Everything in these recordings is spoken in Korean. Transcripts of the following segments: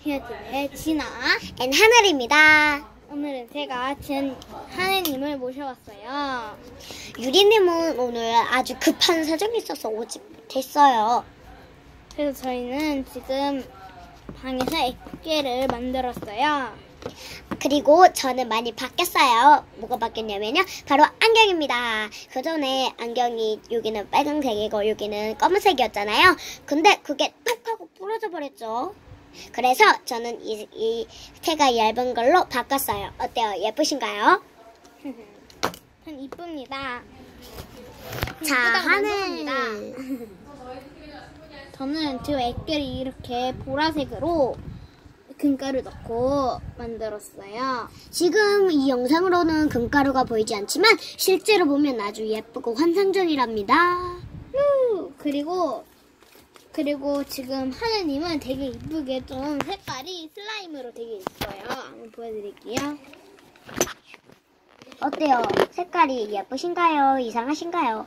히어티의 진아. 앤 하늘입니다. 오늘은 제가 진 하느님을 모셔왔어요. 유리님은 오늘 아주 급한 사정이 있어서 오지 못했어요. 그래서 저희는 지금 방에서 액괴를 만들었어요. 그리고 저는 많이 바뀌었어요. 뭐가 바뀌었냐면요. 바로 안경입니다. 그 전에 안경이 여기는 빨간색이고 여기는 검은색이었잖아요. 근데 그게 뚝 하고 부러져 버렸죠. 그래서 저는 이, 이 테가 얇은 걸로 바꿨어요. 어때요? 예쁘신가요? 전 이쁩니다. 자, 하늘. 저는 지금 액괴를 이렇게 보라색으로 금가루 넣고 만들었어요. 지금 이 영상으로는 금가루가 보이지 않지만 실제로 보면 아주 예쁘고 환상적이랍니다. 후! 그리고 그리고 지금 하느님은 되게 이쁘게 좀 색깔이 슬라임으로 되게 있어요. 한번 보여드릴게요. 어때요? 색깔이 예쁘신가요? 이상하신가요?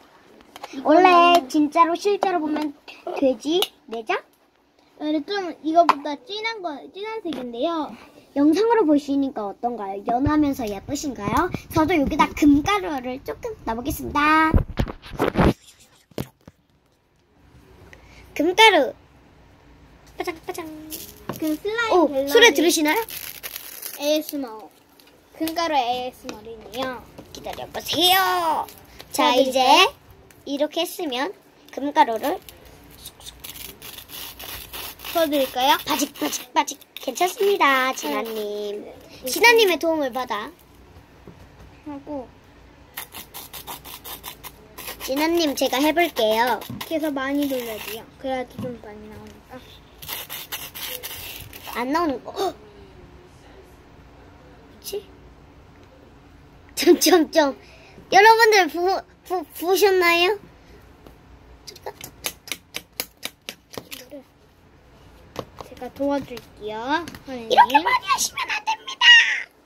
원래 진짜로 실제로 보면 돼지 내장? 근데 좀 이거보다 진한 거 진한 색인데요. 영상으로 보시니까 어떤가요? 연하면서 예쁘신가요? 저도 여기다 금가루를 조금 넣어보겠습니다. 금가루. 빠장빠장. 그 슬라임 오, 밸런스 소리 들으시나요? ASMR 금가루 ASMR이네요. 기다려보세요. 자? 이제 이렇게 했으면 금가루를 보여드릴까요? 바직 바직 바직 괜찮습니다 진아님 네. 진아님의 도움을 받아 하고 진아님 제가 해볼게요 그래서 많이 돌려줘요. 그래야지 좀 많이 나오니까. 안 나오는 거 헉! 뭐지? 점점점 여러분들 부, 부, 부으셨나요? 이거를 제가 도와줄게요. 하느님. 이렇게 많이 하시면 안 됩니다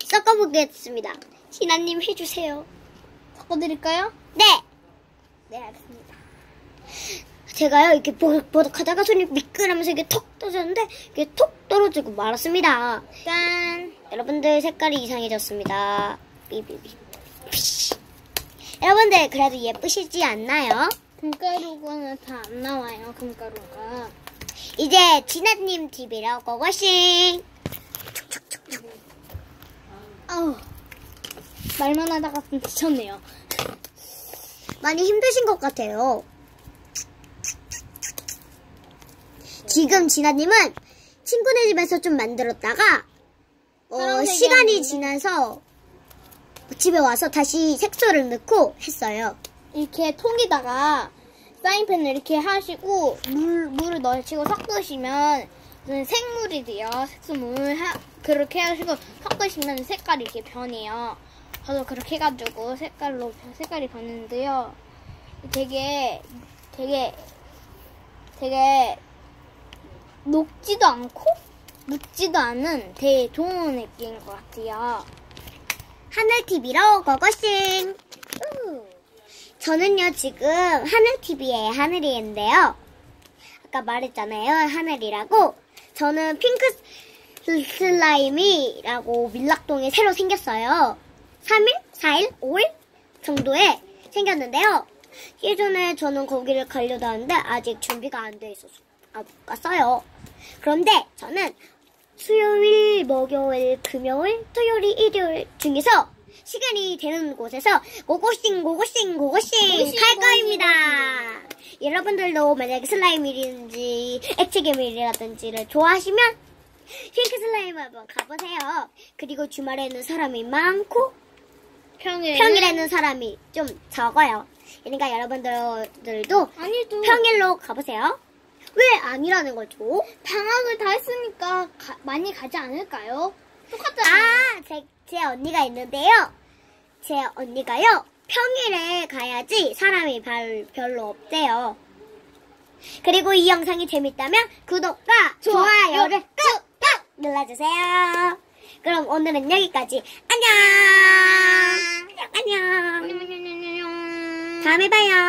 섞어보겠습니다 진아님 해주세요 섞어드릴까요? 네 네, 알겠습니다. 제가요 이렇게 보덕보덕 하다가 손이 미끄러면서 이게 톡 떨어졌는데 이게 톡 떨어지고 말았습니다 짠! 여러분들 색깔이 이상해졌습니다. 피시. 여러분들 그래도 예쁘시지 않나요? 금가루가 다 안 나와요, 금가루가. 이제 진아님 TV로 고고싱. 아우, 말만 하다가 좀 지쳤네요. 많이 힘드신 것 같아요. 지금 진아님은 친구네 집에서 좀 만들었다가 어, 시간이? 지나서 집에 와서 다시 색소를 넣고 했어요. 이렇게 통에다가 사인펜을 이렇게 하시고 물, 물을 넣으시고 섞으시면 생물이 돼요. 색소물. 하- 그렇게 하시고 섞으시면 색깔이 이렇게 변해요. 저도 그렇게 해가지고 색깔로 색깔이 변했는데요. 되게 되게 되게 녹지도 않고 묻지도 않은 되게 좋은 느낌인 것 같아요. 하늘 TV로 고고싱. 우. 저는요 지금 하늘 TV의 하늘이인데요. 아까 말했잖아요 하늘이라고. 저는 핑크 스- 슬라임이라고 밀락동에 새로 생겼어요. 3일, 4일, 5일 정도에 생겼는데요. 예전에 저는 거기를 가려다 하는데 아직 준비가 안 돼 있어서 못 갔어요. 그런데 저는 수요일, 목요일, 금요일, 토요일, 일요일 중에서 시간이 되는 곳에서 고고싱, 고고싱, 고고싱 고고싱, 거입니다. 여러분들도 만약에 슬라임이라든지 액체괴물이라든지를 좋아하시면 핑크 슬라임 한번 가보세요. 그리고 주말에는 사람이 많고 평일 평일에는 사람이 좀 적어요. 그러니까 여러분들도 아니도 평일로 가보세요. 왜 아니라는 거죠? 방학을 다 했으니까 가- 많이 가지 않을까요? 똑같잖아요. 아, 제, 제 언니가 있는데요. 제 언니가요, 평일에 가야지 사람이 별, 별로 없대요. 그리고 이 영상이 재밌다면 구독과 좋아요를 꾹꾹 눌러주세요. 그럼 오늘은 여기까지. 안녕! 안녕! 안녕. 다음에 봐요.